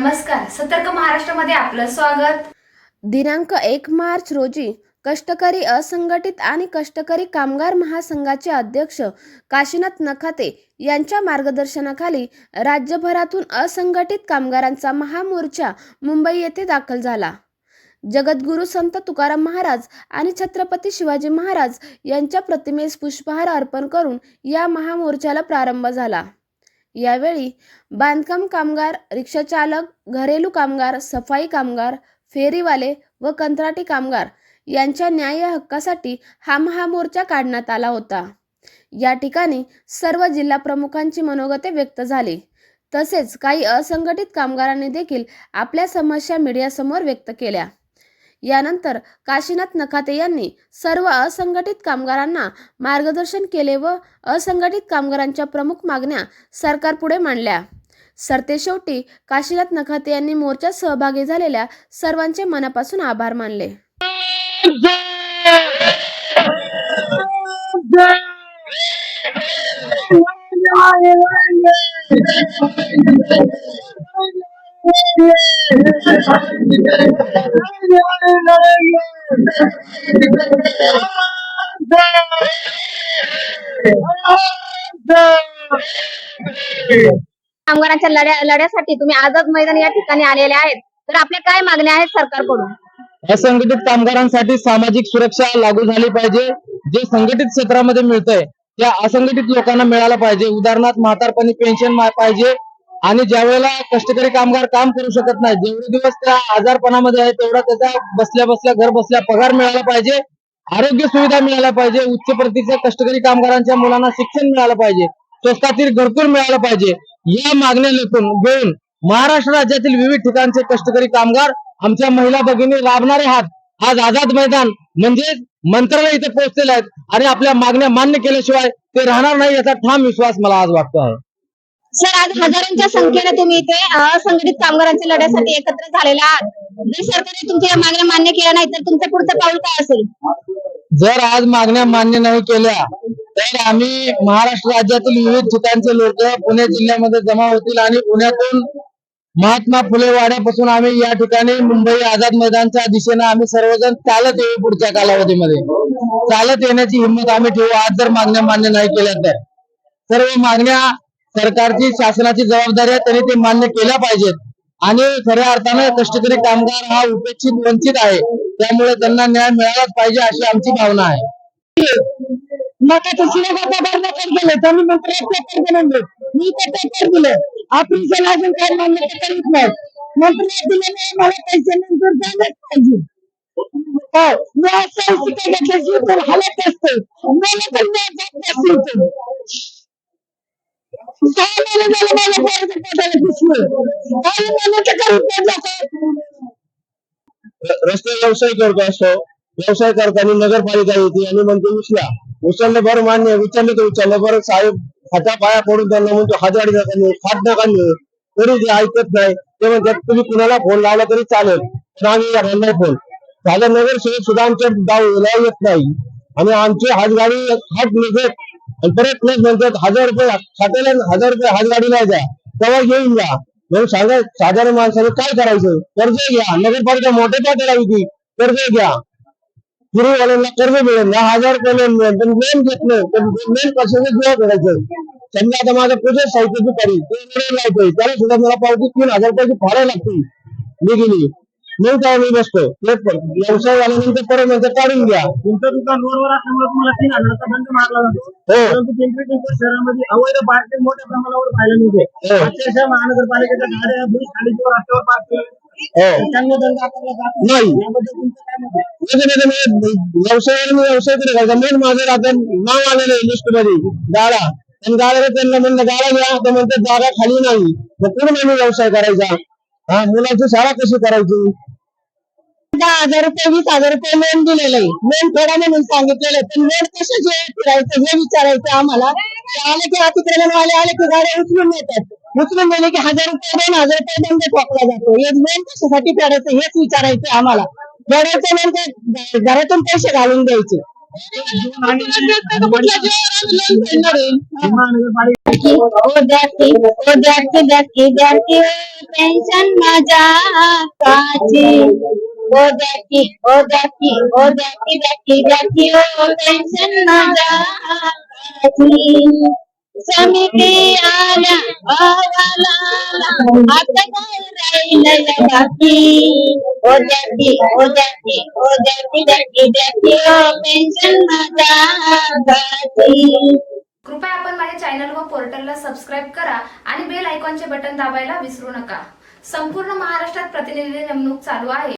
नमस्कार सतर्क महाराष्ट्रामध्ये आपलं स्वागत. दिनांक एक मार्च रोजी कष्टकरी असंघटित आणि कष्टकरी कामगार महासंघाचे अध्यक्ष काशीनाथ नखाते यांच्या मार्गदर्शनाखाली राज्यभरातून असंघटित कामगारांचा महामोर्चा मुंबई येथे दाखल झाला. जगद्गुरू संत तुकाराम महाराज आणि छत्रपती शिवाजी महाराज यांच्या प्रतिमेस पुष्पहार अर्पण करून या महामोर्चाला प्रारंभ झाला. यावेळी बांधकाम कामगार रिक्षाचालक घरेलू कामगार सफाई कामगार फेरीवाले व कंत्राटी कामगार यांच्या न्याय हक्कासाठी हा महामोर्चा काढण्यात आला होता. या ठिकाणी सर्व जिल्हा प्रमुखांची मनोगते व्यक्त झाली. तसेच काही असंघटित कामगारांनी देखील आपल्या समस्या मीडियासमोर व्यक्त केल्या. यानंतर काशीनाथ नखाते यांनी सर्व असंघटित कामगारांना मार्गदर्शन केले व असंघटित कामगारांच्या प्रमुख मागण्या सरकारपुढे मांडल्या सरतेशेवटी काशीनाथ नखाते यांनी मोर्चात सहभागी झालेल्या सर्वांचे मनापासून आभार मानले कामगारांच्या लढ्या लढ्यासाठी तुम्ही आझाद मैदान या ठिकाणी आलेले आहेत. तर आपल्या काय मागण्या आहेत सरकारकडून? असंघटित कामगारांसाठी सामाजिक सुरक्षा लागू झाली पाहिजे. जे संघटित क्षेत्रामध्ये मिळतंय त्या असंघटित लोकांना मिळालं पाहिजे. उदाहरणार्थ म्हातारपणी पेन्शन पाहिजे. आणि ज्या वेळेला कष्टकरी कामगार काम करू शकत नाही जेवढे दिवस त्या आजारपणामध्ये आहे तेवढा त्याचा बसल्या बसल्या घर बसल्या पगार मिळाला पाहिजे आरोग्य सुविधा मिळाल्या पाहिजे उच्च प्रतीच्या कष्टकरी कामगारांच्या मुलांना शिक्षण मिळालं पाहिजे स्वस्तातील घरकुल मिळालं पाहिजे या मागण्या लेखून घेऊन महाराष्ट्र राज्यातील विविध ठिकाणचे कष्टकरी कामगार आमच्या महिला भगिनी राबणारे हात आज आझाद मैदान म्हणजे मंत्रालय इथे पोहोचलेले आहेत आणि आपल्या मागण्या मान्य केल्याशिवाय ते राहणार नाही याचा ठाम विश्वास मला आज वाटतो आहे. सर आज हजारांच्या संख्येने तुम्ही इथे असंघटित कामगारांच्या लढ्यासाठी एकत्र झालेला आहात. जर सरकारने तुमच्या या मागण्या मान्य केल्या नाही तर तुमचं पुढचं पाऊल काय असेल? जर आज मागण्या मान्य नाही केल्या तर आम्ही महाराष्ट्र राज्यातील विविध ठिकाणचे लोक पुणे जिल्ह्यामध्ये जमा होतील आणि पुण्यातून महात्मा फुले वाड्यापासून आम्ही या ठिकाणी मुंबई आझाद मैदानच्या दिशेने आम्ही सर्वजण चालत येऊ पुढच्या कालावधीमध्ये. चालत येण्याची हिंमत आम्ही ठेवू. आज जर मागण्या मान्य नाही केल्या तर. सर्व मागण्या सरकारची शासनाची जबाबदारी आहे त्यांनी ते मान्य केल्या पाहिजेत. आणि खऱ्या अर्थाने कष्टकरी कामगार हा उपेक्षित वंचित आहे. त्यामुळे त्यांना न्याय मिळालाच पाहिजे अशी आमची भावना आहे. नका तर शिरोगाचा एक पेपर मी ते पेपर दिले. ऑफिशियल अजून काही मान्यता करीत नाही. नंतर दिले नाही मला पैसे नंतर द्यायलाच पाहिजे. हो, मी असं शिकाय घेतल्याची तर हालत असते. मला पण नाही जात नसते सहा महिने झाले माझ्या पोराच्या पोटाला पिशवी. काही महिने तर करीत नाही रस्ते व्यवसाय करतो असतो. व्यवसाय करताना नगरपालिका येते आणि म्हणते उचला. उचललं बरं मान्य उचललं तर उचललं. बरं साहेब हाता पाया पडून त्यांना म्हणतो हजार नका नेऊ खात नका नेऊ. तरी ते ऐकत नाही. ते म्हणतात तुम्ही कुणाला फोन लावला तरी चालेल. पण आम्ही येणार नाही फोन माझा नगरसेवक सुद्धा आमच्या गाव येत नाही. आणि आमची हातगाडी हात निघत परत नाही म्हणतात हजार रुपये खात्याला हजार रुपये हात गाडीला द्या तेव्हा घेऊन जा. म्हणून सांगा साधारण माणसाने काय करायचं? कर्ज घ्या. नगरपालिका मोठे पाठ लावी कर्ज घ्या. पूर्वीवाल्यांना कर्ज मिळेल. दहा हजार रुपये लोन मिळेल. पण लोन घेतलं तर लोन कशाने गोळा करायचं. समजा आता माझं प्रोजेक्ट साहित्याची पडी ते मिळेल लावतोय त्याला सुद्धा मला पावती तीन हजार रुपयाची फाडा लागतील. मी गेली. काय मी बसतो व्यवसाय झाल्यानंतर परत नंतर काढून घ्या. तुमचं दुकान रोडवर असल्यामुळे तुम्हाला तीन हजाराचा दंड मारला जातो. हो. परंतु पिंपरी चिंचवड शहरामध्ये अवैध पार्टी मोठ्या प्रमाणावर पाहायला मिळते. हो. अक्षरशः महानगरपालिकेच्या गाड्या ब्रिज खालीच्या रस्त्यावर पार्क हो. त्यांना दंड आकारला जात नाही. याबद्दल तुमचं काय मत आहे? व्यवसायाला मी व्यवसाय तरी करायचा मेन माझं आता नाव आलेलं आहे पण गाड्याला त्यांना म्हणलं गाडा घ्या. तर म्हणते जागा खाली नाही. मग आम्ही व्यवसाय करायचा? हा मुलाची शाळा कशी करायची? दहा हजार रुपये वीस हजार रुपये लोन दिलेलं आहे. लोन फेडा म्हणून सांगितलेलं आहे. पण लोन कसं जे फिरायचं हे विचारायचं आम्हाला आले की अतिक्रमणवाले आले की गाड्या उचलून नेतात. उचलून नेले की हजार रुपये दोन हजार रुपये दंड ठोकला जातो. हे लोन कशासाठी फेडायचं हेच विचारायचं आम्हाला. फेडायचं लोन घरातून पैसे घालून द्यायचे. पेन्शन माझ्या काची ओ द्याकी ओ द्याकी ओ द्याकी द्याकी द्याकी ओ पेन्शन माझ्या काची समिती आल्या आता काय राहिलं ओ द्याकी ओ द्याकी ओ ओ कृपया आपण माझ्या चॅनल व पोर्टलला सबस्क्राईब करा आणि बेल आयकॉनचे बटन दाबायला विसरू नका. संपूर्ण महाराष्ट्रात प्रतिनिधी नेमणूक चालू आहे.